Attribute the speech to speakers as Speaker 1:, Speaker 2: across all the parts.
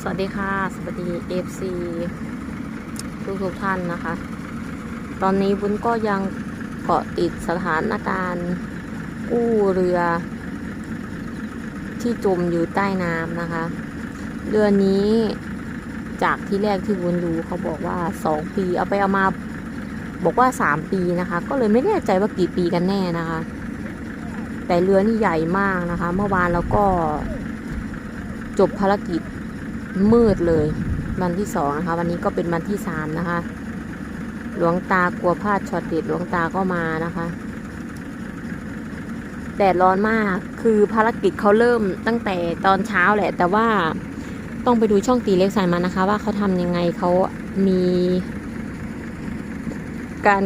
Speaker 1: สวัสดีค่ะ สวัสดีเอฟซีทุกทุกท่านนะคะ ตอนนี้บุญก็ยังเกาะติดสถานการณ์กู้เรือ ที่จมอยู่ใต้น้ำนะคะ เรือนี้จากที่แรกที่บุญดูเขาบอกว่าสองปี เอาไปเอามาบอกว่าสามปีนะคะ ก็เลยไม่แน่ใจว่ากี่ปีกันแน่นะคะ แต่เรือนี่ใหญ่มากนะคะ เมื่อวานเราก็จบภารกิจ มืดเลย วันที่สองนะคะ วันนี้ก็เป็นวันที่สามนะคะ หลวงตากลัวพลาดช็อตเด็ดหลวงตาก็มานะคะแดดร้อนมากคือภารกิจเขาเริ่มตั้งแต่ตอนเช้าแหละ แต่ว่าต้องไปดูช่องตีเล็กสายมันนะคะ ว่าเขาทำยังไงเขามี การ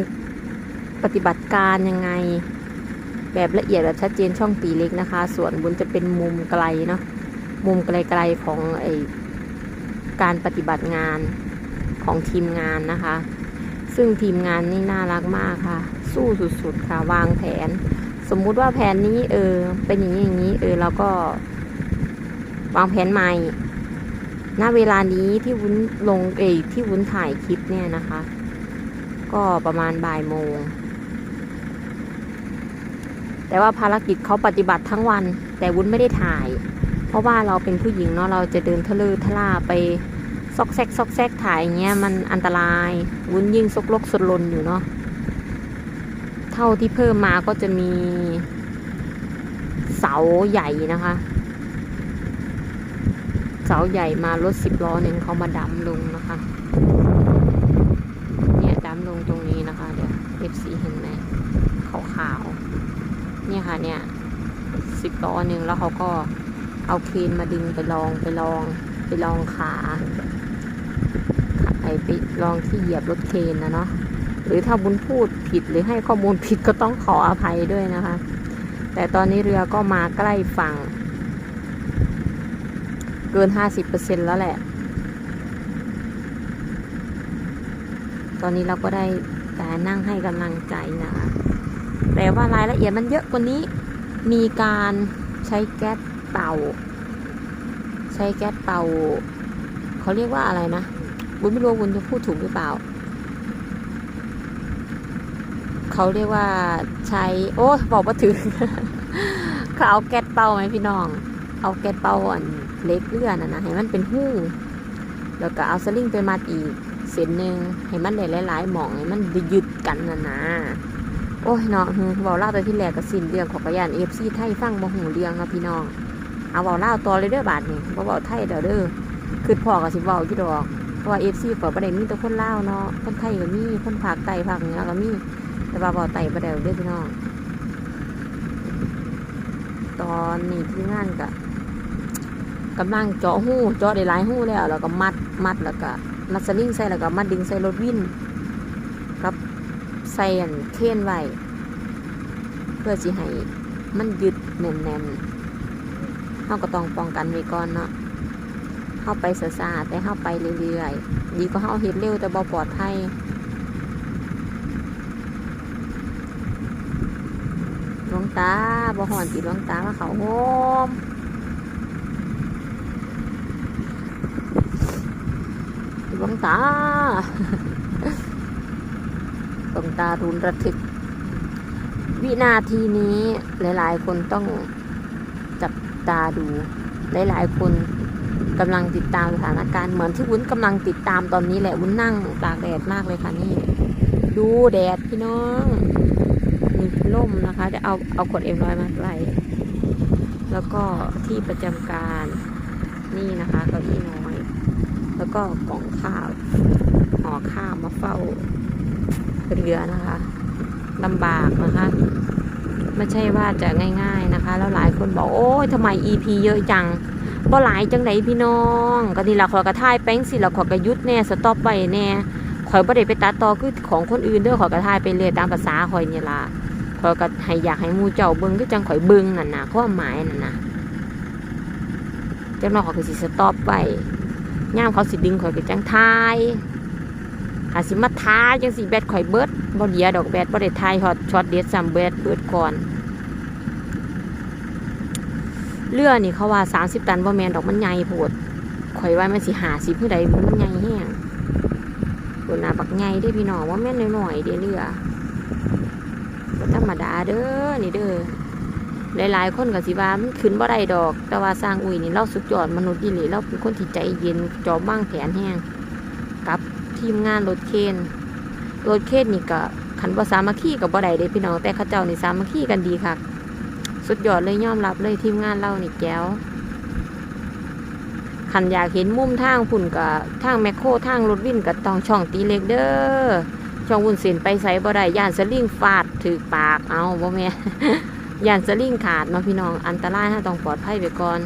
Speaker 1: ปฏิบัติการยังไง แบบละเอียดแบบชัดเจนช่องตีเล็กนะคะ ส่วนบนจะเป็นมุมไกลเนาะมุมไกลๆของไอ การปฏิบัติงานของทีมงานนะคะ ซึ่งทีมงานนี่น่ารักมากค่ะ สู้สุดๆค่ะ วางแผน สมมุติว่าแผนนี้เออ เป็นอย่างนี้อย่างนี้ เออเราก็ วางแผนใหม่ณเวลานี้ที่วุ้นลงเอที่วุ้นถ่ายคลิปเนี่ยนะคะ ก็ประมาณบ่ายโมง แต่ว่าภารกิจเขาปฏิบัติทั้งวัน แต่วุ้นไม่ได้ถ่าย เพราะว่าเราเป็นผู้หญิงเนาะเราจะเดินทะเลทะล่าไปซอกแซกซอกแซกถ่ายอย่างเงี้ยมันอันตรายวุ้นยิ่งซกลกสดลนอยู่เนาะเท่าที่เพิ่มมาก็จะมีเสาใหญ่นะคะ เสาใหญ่มารถสิบล้อหนึ่งเขามาดำลงนะคะเนี่ยดำลงตรงนี้นะคะเดี๋ยวเอฟซีเห็นไหมขาวๆเนี่ยค่ะเนี่ยสิบล้อหนึ่งแล้วเขาก็ เอาเคนมาดึงไปลองไปลองไปลองขาไอไปลองที่เหยียบรถเคนนะเนาะหรือถ้าบุญพูดผิดหรือให้ข้อมูลผิดก็ต้องขออภัยด้วยนะคะ แต่ตอนนี้เรือก็มาใกล้ฝั่ง เกินห้าสิบเปอร์เซ็นแล้วแหละ ตอนนี้เราก็ได้แต่นั่งให้กำลังใจนะคะแต่ว่ารายละเอียดมันเยอะกว่านี้มีการใช้แก๊ส เตาใช้แก๊สเตาเขาเรียกว่าอะไรนะบุญไม่รู้ว่าบุญจะพูดถูกหรือเปล่าเขาเรียกว่าใช้โอ้บอกว่าถึงเขาเอาแก๊สเตาไหมพี่น้อง เอาแก๊สเตาอันเล็กเลื่อนนะนะให้มันเป็นหู้แล้วก็เอาสลิงไปมัดอีกเส้นหนึ่งให้มันได้หลายๆหม่องให้มันยึดกันนะนะโอ้ยนาะฮึเบาเล่าแต่ที่แรกก็สิ้นเรื่องของกระยานเอฟซีไทยฟังบ่หูเรื่องนาะพี่น้อง เอาเบาเล่าต่อเลยเด้อบาทนี่บ่เบาไทยเด้อเด้อคือพ่อก็สิเว้าอยู่ดอกเพราะว่าเอฟซีก็บ่ได้มีแต่คนเลาเนาะคนไทยก็มีคนภาคใต้ภาคเหนือก็มีแต่ว่าเบาไต้บ่ได้เด้อพี่น้องตอนนี้ที่งานก็กำลังเจาะหูเจาะได้หลายหูแล้ว แล้วก็มัดมัดแล้วก็มัดสลิงใส่แล้วก็มัดดึงใส่รถวิ่นกับใส่อันเคนไว้เพื่อสิให้มันยึดแน่นๆ เราก็ต้องป้องกันไว้ก่อนเนาะเข้าไปซาๆแต่เข้าไปเรื่อยๆดีก็เข้าเฮ็ดเร็วแต่บ่ปลอดภัยลวงตาบ่หอนติดลวงตามาเขาโฮมหลวงตาลวงตารุนระทึก วินาทีนี้หลายๆ คนต้อง ตาดูหลายๆคนกำลังติดตามสถานการณ์เหมือนที่วุ้นกำลังติดตามตอนนี้แหละวุ้นนั่งตากแดดมากเลยค่ะนี่ ดูแดดพี่น้องมีล่มนะคะ จะเอาเอาขวดเอ็มร้อยมาใส่แล้วก็ที่ประจำการนี่นะคะเก้าอี้น้อย แล้วก็กล่องข้าวห่อข้าวมาเฝ้าเรือนะคะลำบากนะคะ ไม่ใช่ว่าจะง่ายๆนะคะ แล้วหลายคนบอกโอ้ยทำไม EP เยอะจังบ่หลายจังไดพี่น้องก็นี่ละขอกระท่ายแป้งสิละขอกระยุดแน่สต็อปไว้แน่ขอยบ่ได้ไปตัดต่อคือของคนอื่นเด้อขอยกระท่ายไปเรื่อยตามภาษาขอยนี่ล่ะขอยก็ให้อยากให้มูเจ้าเบิ่งคือจังขอยเบิ่งนั่นนะความหมายนั่นนะจังน้อยขอยก็สิสต็อปไว้ย่ามเขาสิดึงขอยก็จังทาย หาสิมาท้าจังสิแบตข่อยเบิดบ่เหลียดอกแบตบ่ได้ทายฮอตช็อตเด็ดซ้ำแบตเบิดก่อนเรือนี่เขาว่า30ตันบ่แมนดอกมันใหญ่โพดข่อยว่ามันสิหาสิผู้ใดมันใหญ่แห้งคนน่ะบักใหญ่เด้พี่น้องว่าแม่นน้อยๆเด้อเรือธรรมดาเด้อนี่เด้อหลายๆคนก็สิว่ามันขึ้นบ่ได้ดอก แต่ว่าสร้างอุ้ยนี่เราสุดยอดมนุษย์อีหลีเราเป็นคนที่ใจเย็นจอมบ้างแผนแห้งกับ ทีมงานรถเคนรถเคนนี่ก็ขันบ่สามัคคีกับบ่ได้เด้พี่น้องแต่เขาเจ้านี่สามัคคีกันดีค่ะ สุดยอดเลยยอมรับเลยทีมงานเรานี่แก้วขันอยากเห็นมุมทางพุ่นกับทางแมคโครทางรถวิ่นกับตองช่องตีเล็กเด้อช่องวุ่นเส้นไปใส่บ่ได้ย่านสลิงฟาดถือปากเอาบ่แม่ย่านสลิงขาดเนาะพี่น้องอันตรายถ้าต้องปลอดภัยไปก่อน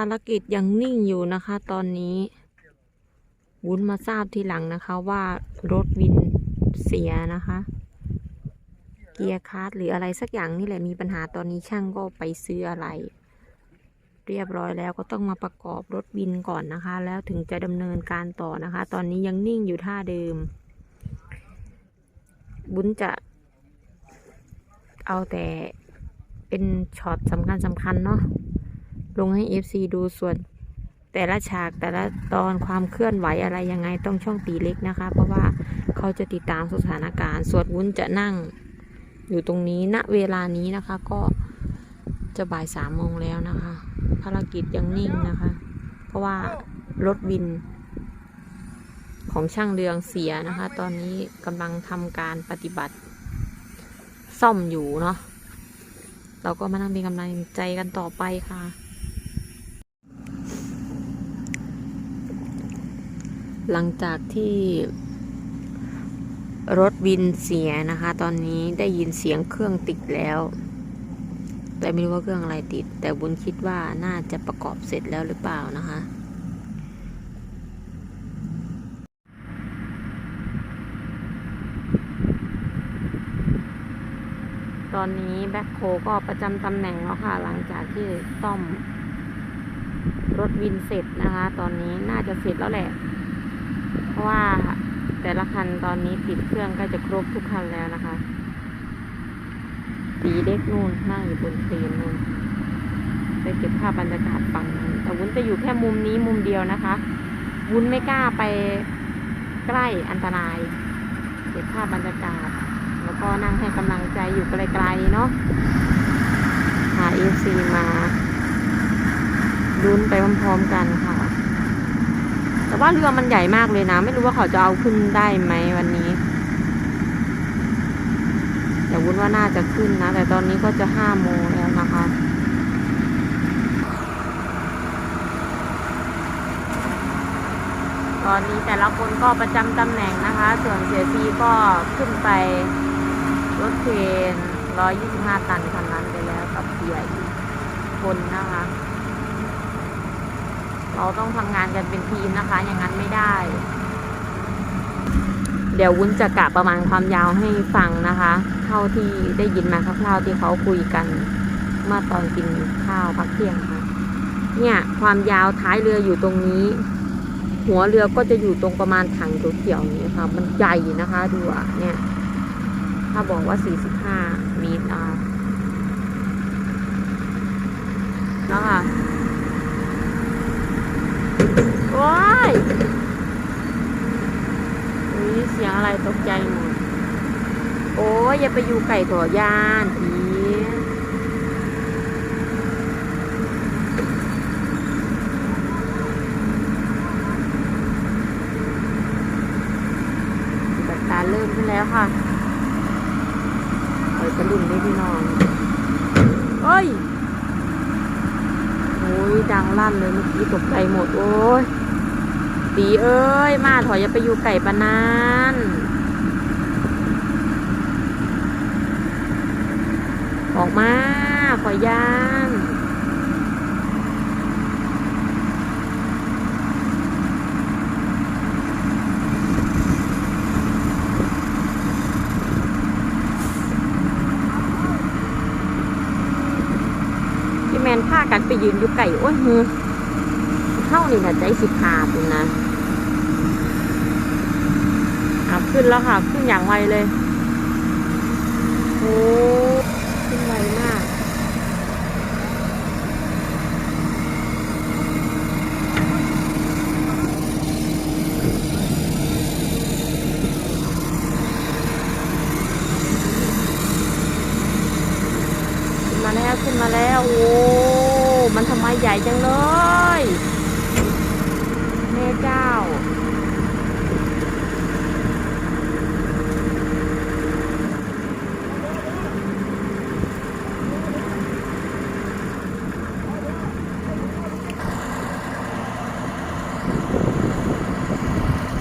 Speaker 1: ารกิจยังนิ่งอยู่นะคะตอนนี้ วุ้นมาทราบทีหลังนะคะว่ารถวินเสียนะคะ เกียร์คาร์ดหรืออะไรสักอย่างนี่แหละมีปัญหาตอนนี้ช่างก็ไปซื้ออะไร เรียบร้อยแล้วก็ต้องมาประกอบรถบินก่อนนะคะ แล้วถึงจะดำเนินการต่อนะคะ ตอนนี้ยังนิ่งอยู่ท่าเดิม บุญจะ เอาแต่เป็นช็อตสำคัญสำคัญเนาะ ลงให้ FC ดูส่วนแต่ละฉากแต่ละตอนความเคลื่อนไหวอะไรยังไงต้องช่องตีเล็กนะคะ เพราะว่าเขาจะติดตามสถานการณ์ส่วนวุ้นจะนั่งอยู่ตรงนี้ณเวลานี้นะคะก็จะบ่ายสามโมงแล้วนะคะ ภารกิจยังนิ่งนะคะ เพราะว่ารถบิน ของช่างเรืองเสียนะคะ ตอนนี้กำลังทำการปฏิบัติ ซ่อมอยู่เนาะเราก็มานั่งเป็นกำลังใจกันต่อไปค่ะ หลังจากที่รถบินเสียนะคะ ตอนนี้ได้ยินเสียงเครื่องติดแล้ว แต่ไม่รู้ว่าเครื่องอะไรติด แต่บุญคิดว่าน่าจะประกอบเสร็จแล้วหรือเปล่านะคะตอนนี้แบ็คโคก็ประจำตำแหน่งแล้วค่ะ หลังจากที่ซ่อมรถวินเสร็จนะคะ ตอนนี้น่าจะเสร็จแล้วแหละ เพราะว่าแต่ละคันตอนนี้ติดเครื่องก็จะครบทุกคันแล้วนะคะตีเด็กนู่นนั่งอยู่บนเตียงนู่นไปเก็บภาพบรรยากาศฝั่งนั้นแต่วุ้นจะอยู่แค่มุมนี้มุมเดียวนะคะ วุ้นไม่กล้าไปใกล้อันตราย เก็บภาพบรรยากาศ แล้วก็นั่งให้กำลังใจอยู่ไกลๆเนาะหาเอฟซีมาลุ้นไปพร้อมๆกันค่ะ แต่ว่าเรือมันใหญ่มากเลยนะ ไม่รู้ว่าเขาจะเอาขึ้นได้ไหมวันนี้แต่วุ้นว่าน่าจะขึ้นนะ แต่ตอนนี้ก็จะห้าโมงแล้วนะคะตอนนี้แต่ละคนก็ประจำตำแหน่งนะคะ ส่วนเสียซีก็ขึ้นไปรถเคน125 ตันคันนั้นไปแล้วกับเสียอีกคนนะคะ เราต้องทำงานกันเป็นทีมนะคะ อย่างนั้นไม่ได้ เดี๋ยววุ้นจะกะประมาณความยาวให้ฟังนะคะ เท่าที่ได้ยินมาคร่าวๆที่เขาคุยกันเมื่อตอนกินข้าวพักเที่ยงค่ะ เนี่ยความยาวท้ายเรืออยู่ตรงนี้ หัวเรือก็จะอยู่ตรงประมาณถังเขียวๆนี้ค่ะ มันใหญ่นะคะดูอะเนี่ย ถ้าบอกว่า 45 เมตรอะนะ ว้าย อุ้ยเสียงอะไรตกใจหมด โอ้ยอย่าไปอยู่ไก่ถั่วยานผีตาเริ่มขึ้นแล้วค่ะเปิดกระดุมด้พี่น้องเอ้ยโอ้ยดังลั่นเลยเมื่อกี้ตกใจหมด โอ้ย ตีเอ้ย มาถอยอย่าไปอยู่ไก่ปะนานออกมาขอยย่านพี่แมนพากันไปยืนอยู่ไก่โอ้ยเฮือ เข้านี่นะใจสิขาดอยู่นะอะขึ้นแล้วค่ะ ขึ้นอย่างไวเลย โอ้ขึ้นไวมาก แล้วขึ้นมาแล้ว โอ้ มันทำไมใหญ่จังเลย แม่เจ้า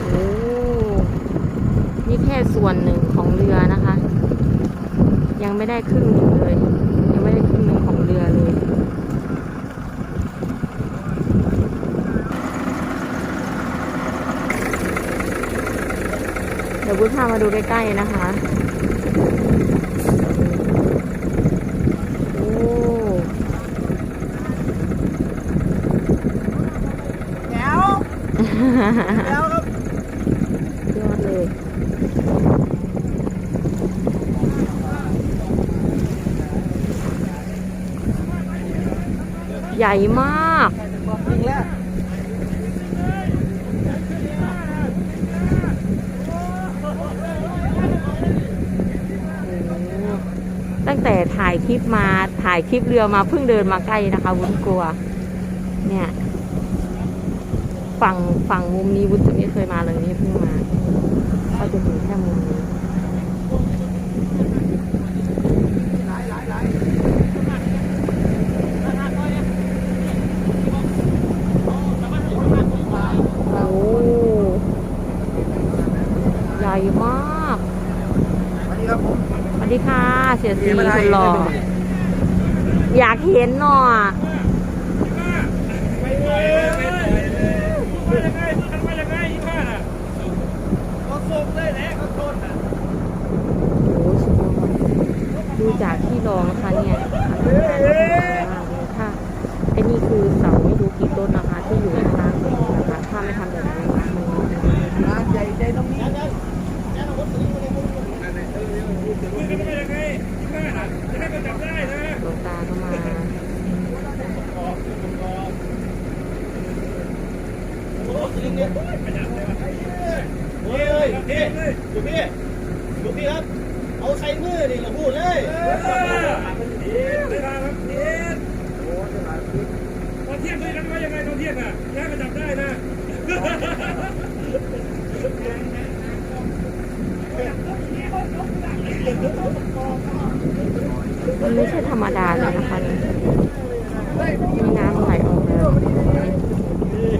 Speaker 1: โอ้ นี่แค่ ส่วนหนึ่งของเรือนะคะ ยังไม่ได้ครึ่งหนึ่งเลย ยังไม่ได้ครึ่งหนึ่งของเรือเลยเดี๋ยวบุญพามาดูใกล้ๆนะคะโอ้
Speaker 2: แล้วแล้วครับ
Speaker 1: ยอดเลย ใหญ่มากตั้งแต่ถ่ายคลิปมาถ่ายคลิปเรือมาเพิ่งเดินมาใกล้นะคะ วุ้นกลัว เนี่ย ฝั่งฝั่งมุมนี้วุ้นจะไม่เคยมาเลยนี่เพิ่งมาก็จะเห็นแค่มุมนี้
Speaker 2: หลายหลายหลาย
Speaker 1: โอ้ใหญ่มาก
Speaker 2: สวัสดีครับผม
Speaker 1: สวัสดีค่ะ เสียสี
Speaker 2: เรียน
Speaker 1: คุ
Speaker 2: มาได้
Speaker 1: ณหล่ออยากเห็นหน่อย
Speaker 2: เขาส่งเลยแหละเขาชนอะ
Speaker 1: โอ้สุดยอดดูจากที่รองนะคะเนี่ยอลังการมากเลยค่ะไอ้นี่คือเสาไม่รู้กี่ต้นนะคะที่อยู่ข้างล่างเลยนะคะถ้าไม่ทำแบบนี้นะมันมันมัน
Speaker 2: งานใหญ่ใจตรงนี้
Speaker 1: ดวงตาก็มา
Speaker 3: เฮ้ยพี่ดูพี่ดูพี่ครับเอาใส่มือนี่เราพูดเลย
Speaker 4: ตอนเที่ยงเลยกันว่ายังไงตอนเที่ยงอะย่าก็จับได้นะ
Speaker 1: มันไม่ใช่ธรรมดาเลยนะคะมีน้ำไหลออกแล้ว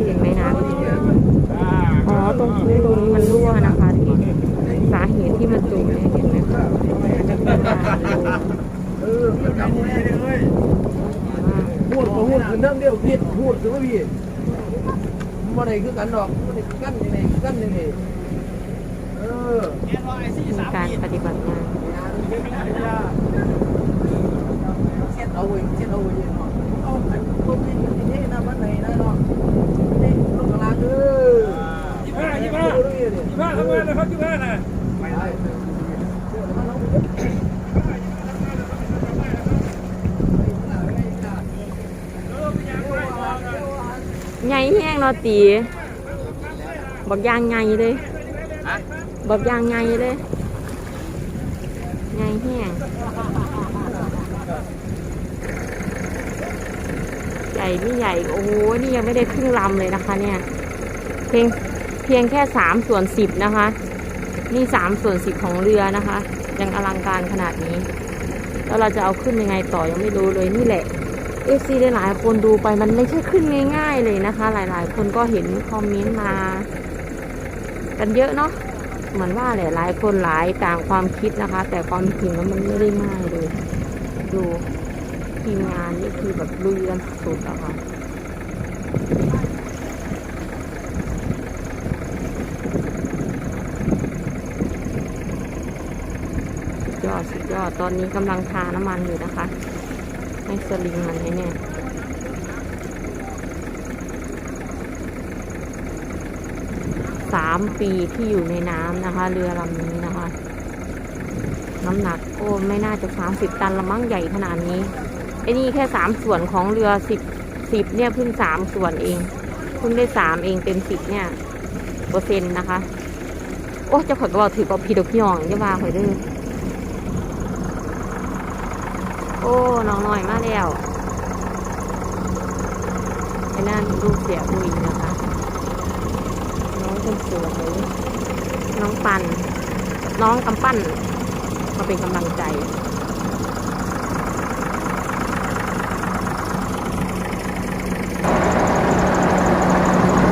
Speaker 1: เห็นไหมน้ำอ๋อ ตรงพื้นตรงนี้มันรั่วนะคะที่สาเหตุที่มันจมเนี่ยเห็นไหมคะมันจะเป็นน้ำ
Speaker 2: เออจำแน่เลยพูดพูดคือเรื่องเดียวผิดพูดคือไม่ผิดมันไหนคือกันดอกมันไหนคือกันยังไงกันยังไงเออ
Speaker 1: การปฏิบัติงาน
Speaker 2: เช็ดเอาไว้เช็ดเอาไว้เอาต้นนี้นี่นะมันไหนนะเนาะนี่ลงกลางเออ
Speaker 4: ยี่ห้ายี่ห้ายี่ห้าทำงานนะครับยี่ห้าน่ะ
Speaker 1: ใหญ่แห้งเนาะตีบอกยางใหญ่เลยบอกยางใหญ่เลยใหญ่แห้ง ใหญ่ไม่ใหญ่โอ้โหนี่ยังไม่ได้ครึ่งลำเลยนะคะเนี่ย เพียงเพียงแค่สามส่วนสิบนะคะ นี่สามส่วนสิบของเรือนะคะ ยังอลังการขนาดนี้ แล้วเราจะเอาขึ้นยังไงต่อยังไม่รู้เลยนี่แหละเอฟซีหลายๆคนดูไปมันไม่ใช่ขึ้นง่ายๆเลยนะคะ หลายๆ คนก็เห็นคอมเมนต์มา กันเยอะเนาะเหมือนว่าหลายๆคนหลายต่างความคิดนะคะ แต่ความจริงแล้วมันไม่ได้ง่ายเลย ดู ทีมงานนี่คือแบบลุยกันสุดๆอะค่ะยอดสุดยอดตอนนี้กำลังทาน้ำมันอยู่นะคะ ให้สลิงมันให้เนี่ยสามปีที่อยู่ในน้ำนะคะ เรือลำนี้นะคะ น้ำหนักโอ้ไม่น่าจะสามสิบตันละมั้งใหญ่ขนาดนี้ ไอ้นี่แค่สามส่วนของเรือสิบสิบเนี่ยเพิ่งสามส่วนเองเพิ่งได้สามเองเต็มสิบเนี่ยเปอร์เซ็นต์นะคะ โอ้เจะขอยก็บอกถือกับพี่ดอกพี่หยองจะมาขอยด้อโอ้น้องหน่อยมาแล้วไอ้นั่นลูกเสียบุยนะคะ น้องคนสวยน้องปัน น้องกำปั้นมาเป็นกำลังใจ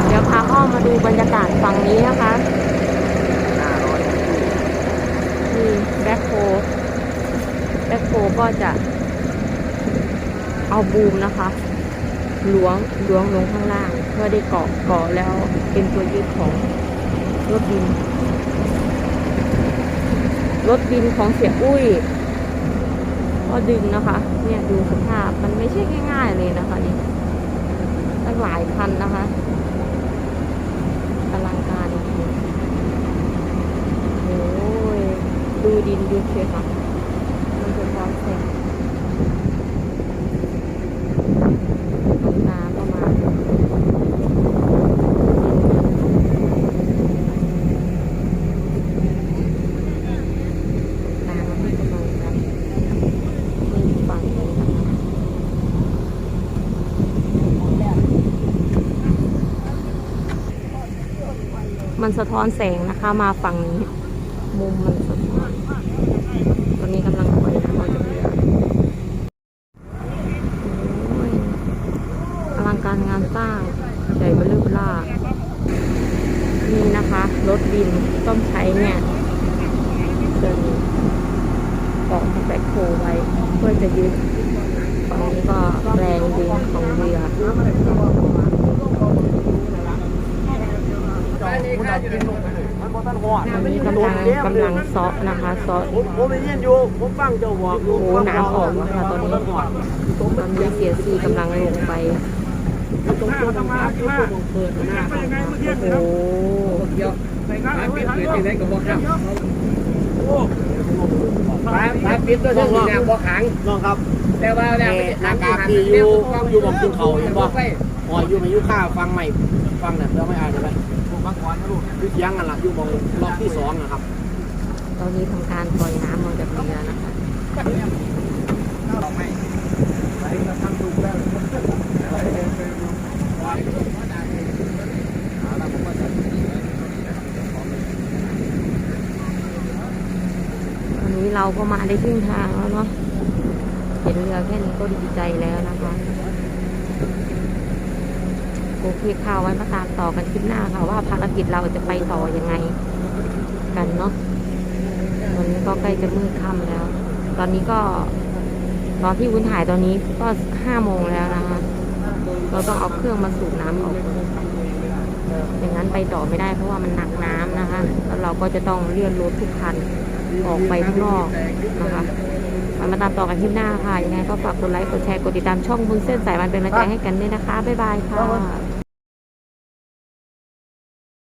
Speaker 1: เดี๋ยวพาอ้อมมาดูบรรยากาศฝั่งนี้นะคะ นี่แบ็คโฮ แบ็คโฮก็จะเอาบูมนะคะล้วงล้วงลงข้างล่าง เพื่อได้เกาะเกาะแล้วเป็นตัวยึดของรถดิน รถดินของเสียอุ้ยก็ดึงนะคะ เนี่ยดูสภาพมันไม่ใช่ง่าย ๆ เลยนะคะนี่ตั้งหลายพันนะคะอลังการโอ้ยดูดินดูเชียค่ะ มันสะมาณน้ำมันประมาณนั้นนี่ฝั่งนี้นะคะมันสะท้อนแสงนะคะมาฝั่งนี้ มุมมันสะท้อน ตอนนี้กำลังปล่อยน้ำออกจากเรือโอ้ยอลังการงานสร้างใหญ่เบอร์เริ่มล่า นี่นะคะ รถดินต้องใช้เนี่ยเดินเกาะแบคโฮไว้ เพื่อจะยึดฝั่งนี้ก็แรงดึงของเรือ
Speaker 3: มันบ่ทันหอด
Speaker 1: อันนี้กำลังกำลังซาะนะคะซาะ
Speaker 3: ผมผมได้ยินอยู่ผมฟังจ้าบอก
Speaker 1: โอ้น้ำออกแล้วค่ะตอนนี้ตอนนี้เสียซีกำลังลงไป
Speaker 3: ตรงตัวทำงานที่ว่าเปิดหน้า
Speaker 1: โอ้โห
Speaker 2: เดี๋ยว
Speaker 4: ใส่งาน
Speaker 2: ร้าน
Speaker 4: ไว้
Speaker 2: ปิด
Speaker 4: ทัน
Speaker 2: เกิดที่ไหนก็บอกครับ
Speaker 4: โอ้
Speaker 2: ร้านร้านปิดตัวที่นี่บ่ขัง
Speaker 3: น้องครับ
Speaker 2: แต่ว่าเนี่ย
Speaker 3: หน้ากากที่อยู่อยู่บอกกินเขาเห็นบ่อ๋ออยู่ไม่อยู่ข้าฟังใหม่ฟังเนี่ยเราไม่อ่านใช่ไหมฟังก่อนนะลูกอยู่เที่ยงกันล่ะอยู่บอกรอบที่สองนะครับ
Speaker 1: ตอนนี้ทำการปล่อยน้ำออกจากเรือนะคะตอนนี้ เราก็มาได้ครึ่งทางแล้วเนาะเห็นเรือแค่นี้ก็ดีใจแล้วนะคะโอเคค่ะไว้มาตามต่อกันคลิปหน้าค่ะว่าภารกิจเราจะไปต่อยังไง กันเนาะตอนนี้ก็ใกล้จะมืดค่ำแล้ว ตอนนี้ก็ ตอนที่วุ้นถ่ายตอนนี้ก็ห้าโมงแล้วนะคะ เราต้องเอาเครื่องมาสูบน้ำออกอนอย่างนั้นไปต่อไม่ได้เพราะว่ามันหนักน้ำนะคะแล้วเราก็จะต้องเลื่อนรถทุกคัน ออกไปข้างนอกนะคะมามาตามต่อกันที่หน้าค่ะยังไงก็ฝากกดไลค์กดแชร์กดติดตามช่องบุญเส้นสายมันเป็นกำลังใจให้กันด้วยนะคะบ๊ายบายค่ะ